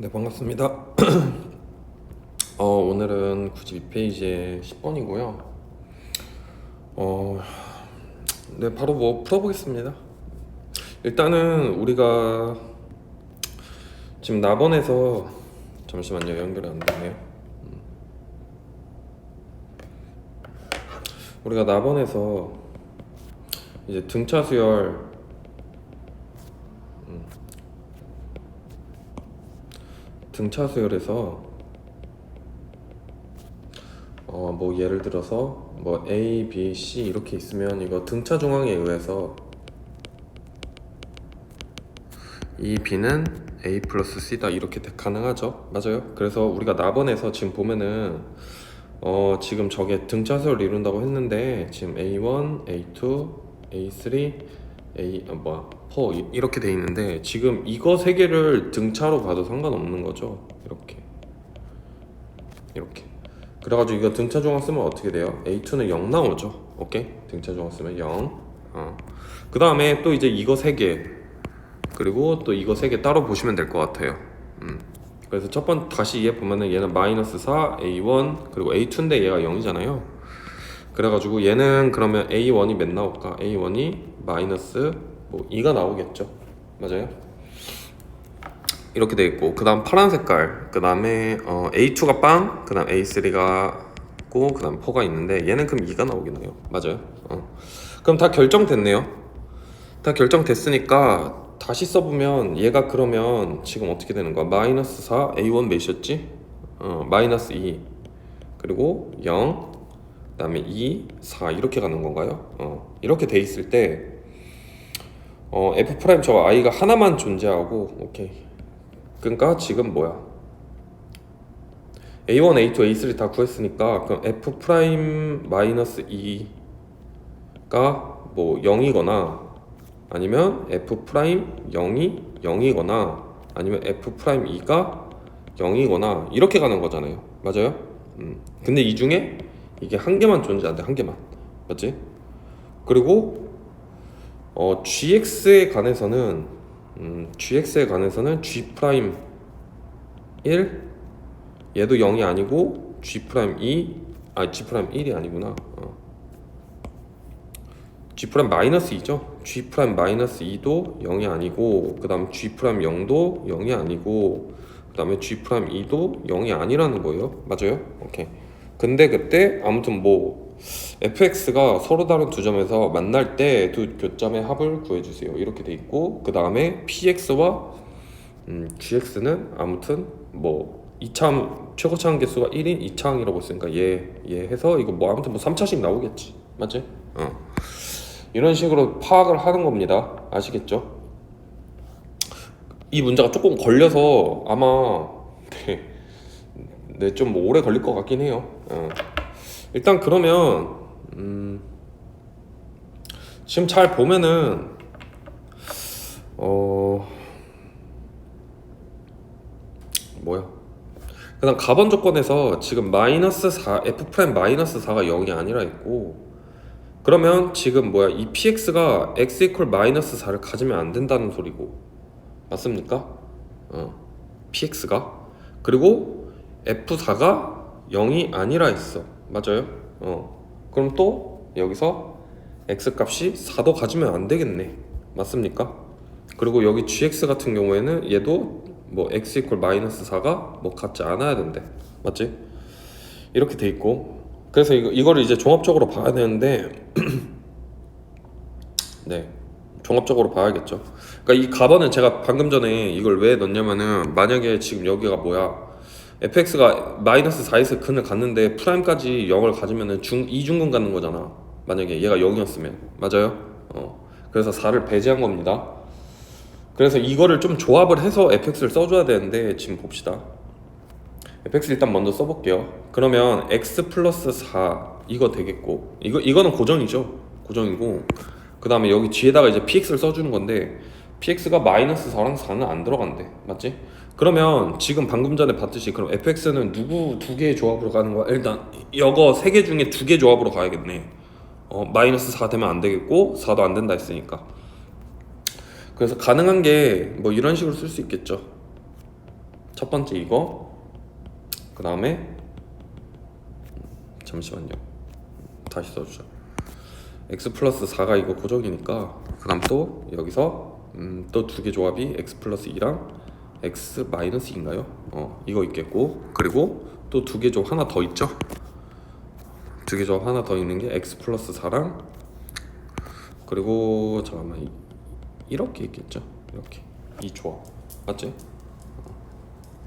네 반갑습니다. 어, 오늘은 92페이지의 10번이고요. 어, 네 바로 뭐 풀어보겠습니다. 일단은 우리가 지금 나번에서 잠시만요 연결이 안 되네요. 음. 우리가 나번에서 이제 등차 수열 등차 수열에서 어 뭐 예를 들어서 뭐 A, B, C 이렇게 있으면 이거 등차 중앙에 의해서 이 B는 A 플러스 C다 이렇게 대- 가능하죠? 맞아요? 그래서 우리가 나번에서 지금 보면은 어 지금 저게 등차 수열을 이룬다고 했는데 지금 A1, A2, A3, A 아 뭐야 4 이- 이렇게 돼 있는데 지금 이거 세 개를 등차로 봐도 상관없는 거죠? 이렇게. 이렇게. 그래가지고 이거 등차 중앙 쓰면 어떻게 돼요? A2는 0 나오죠? 오케이? 등차 중앙 쓰면 0 어. 그 다음에 또 이제 이거 세 개. 그리고 또 이거 세 개 따로 보시면 될 것 같아요. 음. 그래서 첫 번 다시 얘 보면은 얘는 마이너스 4 A1 그리고 A2인데 얘가 0이잖아요. 그래가지고 얘는 그러면 A1이 몇 나올까? A1이 마이너스 뭐 2가 나오겠죠 맞아요? 이렇게 돼 있고 그 다음 파란 색깔 그 다음에 어, A2가 빵, 그 다음 A3가 있고 그 다음 4가 있는데 얘는 그럼 2가 나오겠네요 맞아요? 어. 그럼 다 결정됐네요 다 결정됐으니까 다시 써보면 얘가 그러면 지금 어떻게 되는 거야? 마이너스 4 A1 몇이었지? 어, 마이너스 2 그리고 0 그 다음에 2, 4 이렇게 가는 건가요? 어, 이렇게 돼 있을 때 어, f 프라임 저 i가 하나만 존재하고 오케이. 그러니까 지금 뭐야? a1, a2, a3 다 구했으니까 그럼 f 프라임 마이너스 2가 뭐 0이거나 아니면 f 프라임 0이 0이거나 아니면 f 프라임 2가 0이거나 이렇게 가는 거잖아요. 맞아요? 음. 근데 이 중에 이게 한 개만 존재한대 한 개만 맞지? 그리고 어, gx에 관해서는 음, gx에 관해서는 g 프라임 1 얘도 0이 아니고 g 프라임 2 아, g 프라임 1이 아니구나. 어. g 프라임 마이너스 2죠. g 프라임 마이너스 2도 0이 아니고 그다음 g 프라임 0도 0이 아니고 그다음에 g 프라임 2도 0이 아니라는 거예요. 맞아요? 오케이. 근데 그때 아무튼 뭐 fx가 서로 다른 두 점에서 만날 때 두 교점의 합을 구해주세요. 이렇게 돼 있고 그 다음에 px와 음, gx는 아무튼 뭐 이차함 최고차항 개수가 1인 이차항이라고 했으니까 얘, 얘 해서 이거 뭐 아무튼 뭐 3차씩 나오겠지. 맞지? 어. 이런 식으로 파악을 하는 겁니다. 아시겠죠? 이 문제가 조금 걸려서 아마 네, 네, 좀 오래 걸릴 것 같긴 해요. 어. 일단 그러면 음, 지금 잘 보면은 어 뭐야? 그다음 가번 조건에서 지금 마이너스 4 f 프라임 마이너스 4가 0이 아니라 있고 그러면 지금 뭐야 이 px가 x 이퀄 마이너스 4를 가지면 안 된다는 소리고 맞습니까? 어 px가 그리고 f4가 0이 아니라 했어 맞아요? 어. 그럼 또 여기서 x 값이 4도 가지면 안 되겠네. 맞습니까? 그리고 여기 gx 같은 경우에는 얘도 뭐 x 이퀄 마이너스 4가 뭐 같지 않아야 된대. 맞지? 이렇게 돼 있고. 그래서 이거, 이거를 이제 종합적으로 봐야 되는데 네. 종합적으로 봐야겠죠. 그러니까 이 가번은 제가 방금 전에 이걸 왜 넣냐면은 만약에 지금 여기가 뭐야 fx가 마이너스 4에서 근을 갔는데 프라임까지 0을 가지면은 중 이중근 갖는 거잖아. 만약에 얘가 0이었으면. 맞아요? 어. 그래서 4를 배제한 겁니다. 그래서 이거를 좀 조합을 해서 fx를 써줘야 되는데 지금 봅시다. fx 일단 먼저 써볼게요. 그러면 x 플러스 4 이거 되겠고. 이거 이거는 고정이죠. 고정이고. 그 다음에 여기 뒤에다가 이제 px를 써주는 건데 px가 마이너스 4랑 4는 안 들어간대. 맞지? 그러면 지금 방금 전에 봤듯이 그럼 fx는 누구 두 개의 조합으로 가는 거야? 일단 이거 세 개 중에 두 개 조합으로 가야겠네. 어 마이너스 4 되면 안 되겠고 4도 안 된다 했으니까. 그래서 가능한 게 뭐 이런 식으로 쓸 수 있겠죠. 첫 번째 이거. 그 다음에 잠시만요. 다시 써주자 x 플러스 4가 이거 고정이니까 그 다음 또 여기서 음, 또 두 개 조합이 x 플러스 2랑 x 마이너스 2인가요? 어 이거 있겠고. 그리고 또 두 개 조합 하나 더 있죠? 두 개 조합 하나 더 있는 게 x 플러스 4랑. 그리고 잠깐만 이- 이렇게 있겠죠? 이렇게. 이 조합. 맞지?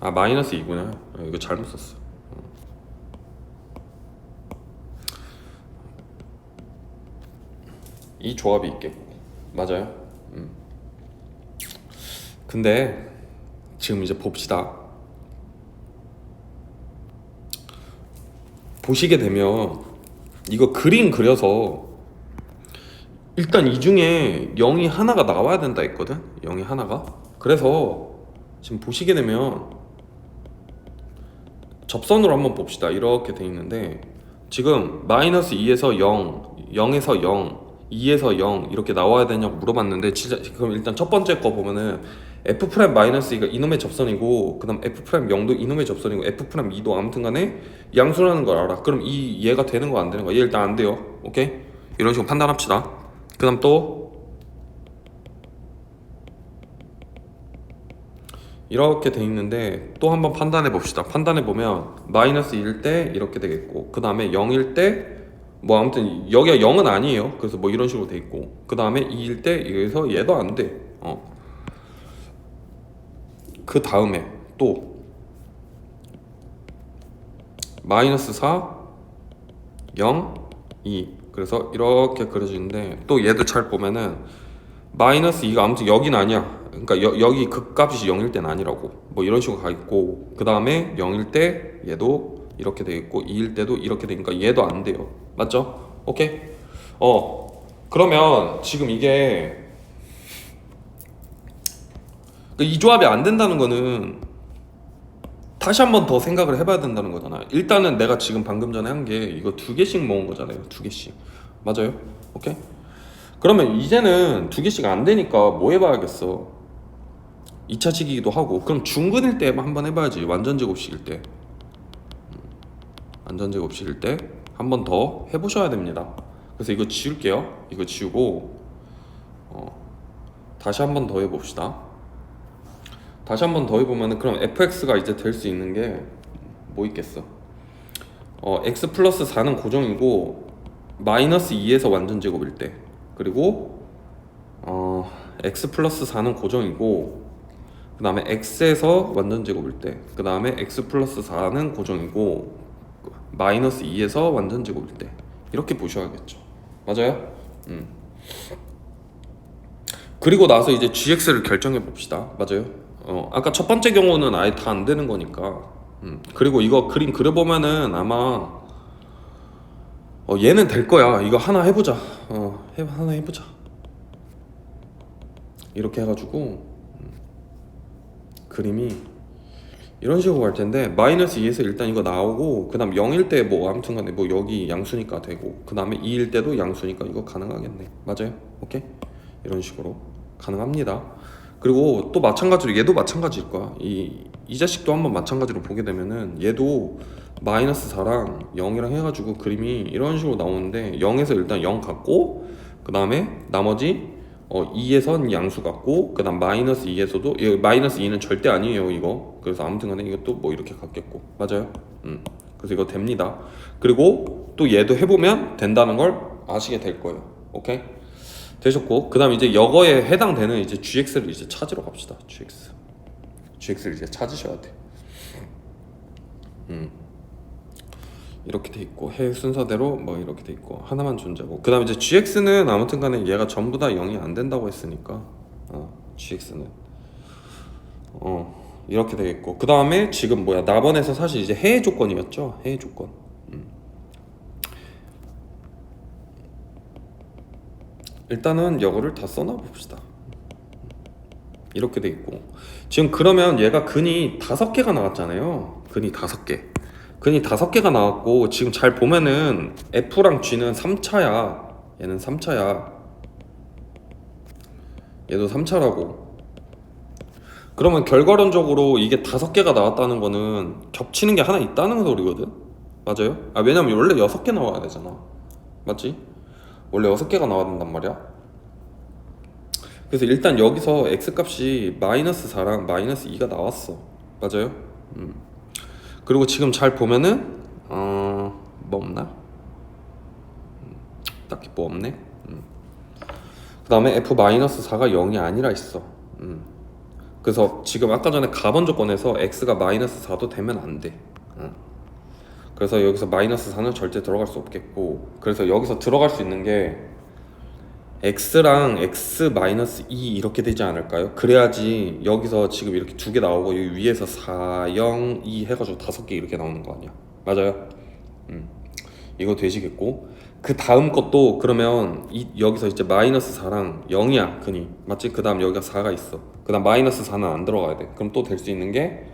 아 마이너스 2구나. 아, 이거 잘못 썼어. 어. 이 조합이 있겠고. 맞아요? 음. 근데 지금 이제 봅시다. 보시게 되면 이거 그림 그려서 일단 이 중에 0이 하나가 나와야 된다 했거든? 0이 하나가? 그래서 지금 보시게 되면 접선으로 한번 봅시다. 이렇게 돼 있는데 지금 마이너스 2에서 0 0에서 0 2에서 0 이렇게 나와야 되냐고 물어봤는데 진짜 그럼 일단 첫 번째 거 보면은 f 프라임 마이너스 2가 이놈의 접선이고 그다음 f 프라임 0도 이놈의 접선이고 f 프라임 2도 아무튼간에 양수라는 걸 알아 그럼 이 얘가 되는 거 안 되는 거야 얘 일단 안 돼요 오케이 이런 식으로 판단합시다 그다음 또 이렇게 돼 있는데 또 한번 판단해 봅시다. 판단해 보면 마이너스 1일 때 이렇게 되겠고 그 다음에 0일 때 뭐 아무튼 여기가 0은 아니에요. 그래서 뭐 이런 식으로 돼 있고 그 다음에 2일 때 여기서 얘도 안 돼. 어. 그 다음에 또 마이너스 4 0 2 그래서 이렇게 그려지는데 또 얘도 잘 보면은 마이너스 2가 아무튼 여긴 아니야. 그러니까 여, 여기 극값이 0일 때는 아니라고. 뭐 이런 식으로 가 있고 그 다음에 0일 때 얘도 이렇게 돼 있고 2일 때도 이렇게 되니까 얘도 안 돼요. 맞죠? 오케이. 어 그러면 지금 이게 그이 조합이 안 된다는 거는 다시 한 번 더 생각을 해봐야 된다는 거잖아. 일단은 내가 지금 방금 전에 한 게 이거 두 개씩 모은 거잖아요. 두 개씩. 맞아요? 오케이? 그러면 이제는 두 개씩 안 되니까 뭐 해봐야겠어? 2차식이기도 하고 그럼 중근일 때 한번 해봐야지 완전 제곱식일 때 음, 완전 제곱식일 때 한 번 더 해보셔야 됩니다 그래서 이거 지울게요 이거 지우고 어, 다시 한 번 더 해봅시다 다시 한 번 더 해보면은 그럼 fx가 이제 될 수 있는 게 뭐 있겠어 어, x 플러스 4는 고정이고 마이너스 2에서 완전 제곱일 때 그리고 어, x 플러스 4는 고정이고 그 다음에 x에서 완전 제곱일 때그 다음에 x 플러스 4는 고정이고 마이너스 2에서 완전 제곱일 때 이렇게 보셔야겠죠 맞아요? 음. 그리고 나서 이제 gx를 결정해 봅시다 맞아요? 어, 아까 첫 번째 경우는 아예 다 안 되는 거니까 음. 그리고 이거 그림 그려보면은 아마 어, 얘는 될 거야. 이거 하나 해보자. 어, 해, 하나 해보자. 이렇게 해가지고 음, 그림이 이런 식으로 갈 텐데 마이너스 2에서 일단 이거 나오고 그 다음 0일 때 뭐 아무튼 간에 뭐 여기 양수니까 되고 그 다음에 2일 때도 양수니까 이거 가능하겠네. 맞아요? 오케이? 이런 식으로 가능합니다. 그리고 또 마찬가지로 얘도 마찬가지일 거야. 이, 이 자식도 한번 마찬가지로 보게 되면은 얘도 마이너스 4랑 0이랑 해가지고 그림이 이런 식으로 나오는데 0에서 일단 0 갖고 그 다음에 나머지 어 2에선 양수 갖고 그 다음 마이너스 2에서도 이 마이너스 2는 절대 아니에요 이거. 그래서 아무튼 간에 이것도 뭐 이렇게 갖겠고. 맞아요? 음. 그래서 이거 됩니다. 그리고 또 얘도 해보면 된다는 걸 아시게 될 거예요. 오케이 되셨고 그 다음 이제 여거에 해당되는 이제 gx를 이제 찾으러 갑시다 gx gx를 이제 찾으셔야 돼. 음. 이렇게 돼 있고 해 순서대로 뭐 이렇게 돼 있고 하나만 존재하고. 그 다음에 이제 gx는 아무튼 간에 얘가 전부 다 0이 안 된다고 했으니까 어, gx는. 어 이렇게 되겠고. 그 다음에 지금 뭐야? 나번에서 사실 이제 해외 조건이었죠? 해외 조건 음. 일단은 이거를 다 써놔 봅시다 이렇게 돼 있고 지금 그러면 얘가 근이 다섯 개가 나왔잖아요 근이 다섯 개 근이 다섯 개가 나왔고 지금 잘 보면은 F랑 G는 3차야 얘는 3차야 얘도 3차라고 그러면 결과론적으로 이게 다섯 개가 나왔다는 거는 겹치는 게 하나 있다는 소리거든. 맞아요? 아 왜냐면 원래 여섯 개 나와야 되잖아. 맞지? 원래 여섯 개가 나와야 된단 말이야. 그래서 일단 여기서 x 값이 마이너스 4랑 마이너스 2가 나왔어. 맞아요? 음. 그리고 지금 잘 보면은 어 뭐 없나? 음, 딱히 뭐 없네. 음. 그 다음에 f 마이너스 4가 0이 아니라 있어. 음. 그래서 지금 아까 전에 가번 조건에서 x가 마이너스 4도 되면 안 돼. 응. 그래서 여기서 마이너스 4는 절대 들어갈 수 없겠고 그래서 여기서 들어갈 수 있는 게 x랑 x 마이너스 2 이렇게 되지 않을까요? 그래야지 여기서 지금 이렇게 두 개 나오고 여기 위에서 4, 0, 2 해가지고 다섯 개 이렇게 나오는 거 아니야? 맞아요? 음. 이거 되시겠고 그 다음 것도 그러면 이, 여기서 이제 마이너스 4랑 0이야 근이 맞지? 그 다음 여기가 4가 있어 그 다음 마이너스 4는 안 들어가야 돼 그럼 또 될 수 있는 게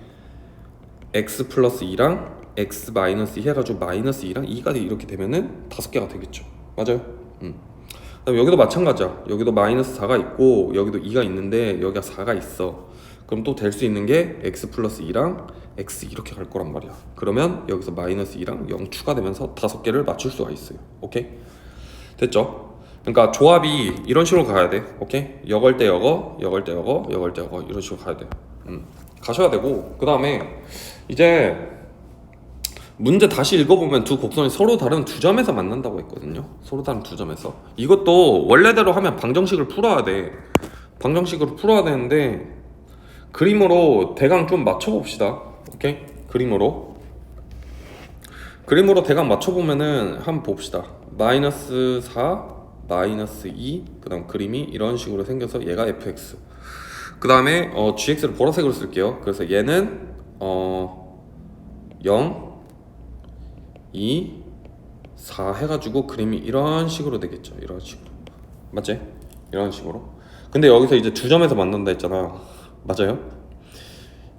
x 플러스 2랑 x 마이너스 2 해가지고 마이너스 2랑 2가 이렇게 되면은 다섯 개가 되겠죠. 맞아요? 음. 그다음 여기도 마찬가지야. 여기도 마이너스 4가 있고 여기도 2가 있는데 여기가 4가 있어. 그럼 또 될 수 있는 게 x 플러스 2랑 x 이렇게 갈 거란 말이야. 그러면 여기서 마이너스 2랑 0 추가되면서 다섯 개를 맞출 수가 있어요. 오케이? 됐죠? 그러니까 조합이 이런 식으로 가야 돼. 오케이? 여걸 때 여거 여걸 때 여거 여걸 때 여거 이런 식으로 가야 돼. 음. 가셔야 되고 그 다음에 이제 문제 다시 읽어보면 두 곡선이 서로 다른 두 점에서 만난다고 했거든요. 서로 다른 두 점에서. 이것도 원래대로 하면 방정식을 풀어야 돼. 방정식으로 풀어야 되는데 그림으로 대강 좀 맞춰봅시다. 오케이? 그림으로. 그림으로 대강 맞춰보면은 한번 봅시다. 마이너스 4, 마이너스 2, 그 다음 그림이 이런 식으로 생겨서 얘가 fx. 그 다음에 어, gx를 보라색으로 쓸게요. 그래서 얘는 어, 0, 2, 4 해가지고 그림이 이런 식으로 되겠죠. 이런 식으로. 맞지? 이런 식으로. 근데 여기서 이제 두 점에서 만난다 했잖아. 맞아요?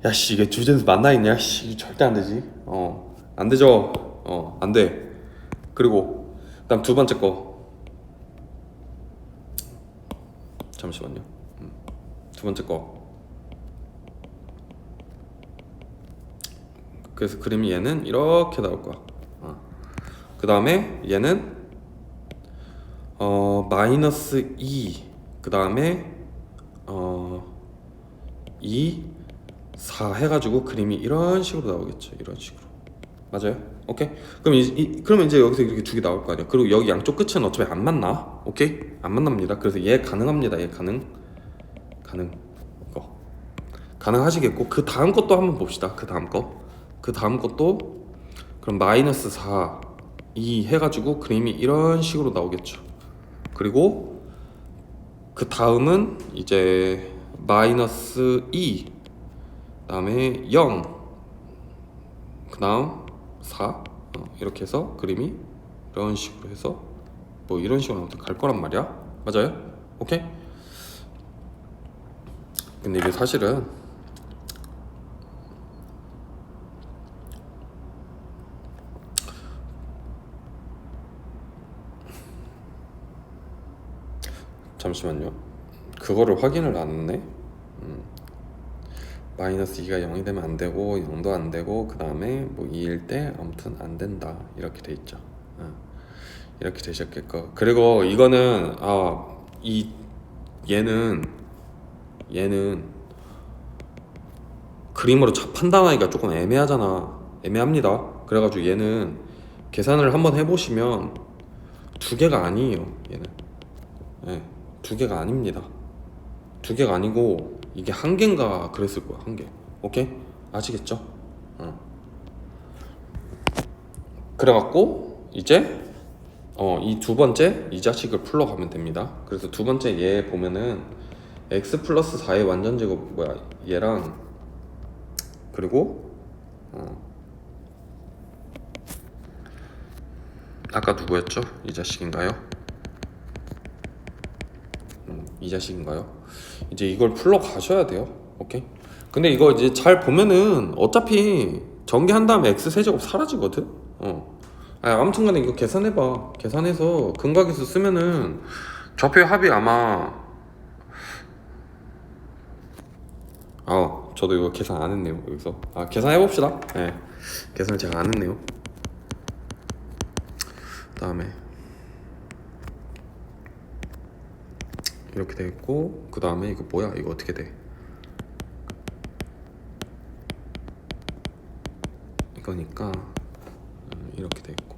야, 씨, 이게 두 점에서 만나 있냐? 씨, 절대 안 되지. 어, 안 되죠. 어, 안 돼. 그리고, 그 다음 두 번째 거. 잠시만요. 음, 두 번째 거. 그래서 그림이 얘는 이렇게 나올 거야. 그 다음에 얘는 어 마이너스 2. 그 다음에 어 2, 4 해가지고 그림이 이런 식으로 나오겠죠. 이런 식으로. 맞아요? 오케이. 그럼 이, 이 그러면 이제 여기서 이렇게 두 개 나올 거 아니야. 그리고 여기 양쪽 끝은 어차피 안 만나. 오케이? 안 만납니다. 그래서 얘 가능합니다. 얘 가능. 가능. 거. 가능하시겠고 그 다음 것도 한번 봅시다. 그 다음 거. 그 다음 것도 그럼 마이너스 4, 2 해가지고 그림이 이런 식으로 나오겠죠. 그리고 그 다음은 이제 마이너스 2, 그다음에 0, 그다음 4 어, 이렇게 해서 그림이 이런 식으로 해서 뭐 이런 식으로 아무튼 갈 거란 말이야. 맞아요? 오케이? 근데 이게 사실은 잠시만요. 그거를 확인을 안 했네. 음. 마이너스 2가 0이 되면 안 되고 0도 안 되고 그 다음에 뭐 2일 때 아무튼 안 된다 이렇게 돼 있죠. 어. 이렇게 되셨겠고 그리고 이거는 아이 얘는 얘는 그림으로 자- 판단하기가 조금 애매하잖아. 애매합니다. 그래가지고 얘는 계산을 한번 해보시면 두 개가 아니에요. 얘는. 네, 두 개가 아닙니다. 두 개가 아니고 이게 한 개인가 그랬을 거야 한 개. 오케이 아시겠죠? 어. 그래갖고 이제 어, 이 두 번째 이 자식을 풀러가면 됩니다. 그래서 두 번째 얘 보면은 x 플러스 4의 완전 제곱 뭐야 얘랑 그리고 어, 아까 누구였죠? 이 자식인가요? 음, 이 자식인가요? 이제 이걸 풀러 가셔야 돼요. 오케이. 근데 이거 이제 잘 보면은 어차피 전개한 다음에 x 세제곱 사라지거든. 어. 아, 아무튼간에 이거 계산해봐. 계산해서 근각에서 쓰면은 좌표 합이 아마 아 저도 이거 계산 안 했네요 여기서 아 계산해 봅시다 예 계산을 제가 안 했네요 그다음에 이렇게 돼 있고 그 다음에 이거 뭐야? 이거 어떻게 돼? 이거니까 음, 이렇게 돼 있고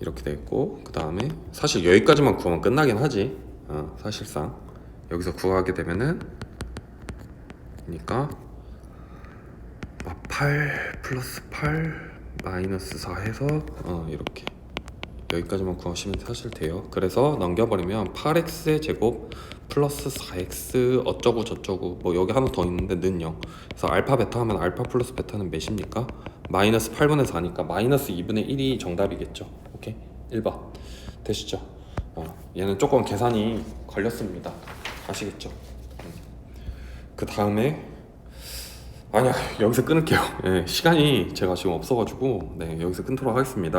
이렇게 돼 있고 그 다음에 사실 여기까지만 구하면 끝나긴 하지. 어, 사실상. 여기서 구하게 되면은 그러니까 8 플러스 8 마이너스 4 해서 어, 이렇게 여기까지만 구하시면 사실 돼요. 그래서 넘겨버리면 8x의 제곱 플러스 4x 어쩌고 저쩌고 뭐 여기 하나 더 있는데 는 0 그래서 알파 베타 하면 알파 플러스 베타는 몇입니까? 마이너스 8분의 4니까 마이너스 2분의 1이 정답이겠죠. 오케이? 1번 되시죠? 어, 얘는 조금 계산이 걸렸습니다. 아시겠죠? 그 다음에 아니야 여기서 끊을게요. 예, 시간이 제가 지금 없어가지고 네 여기서 끊도록 하겠습니다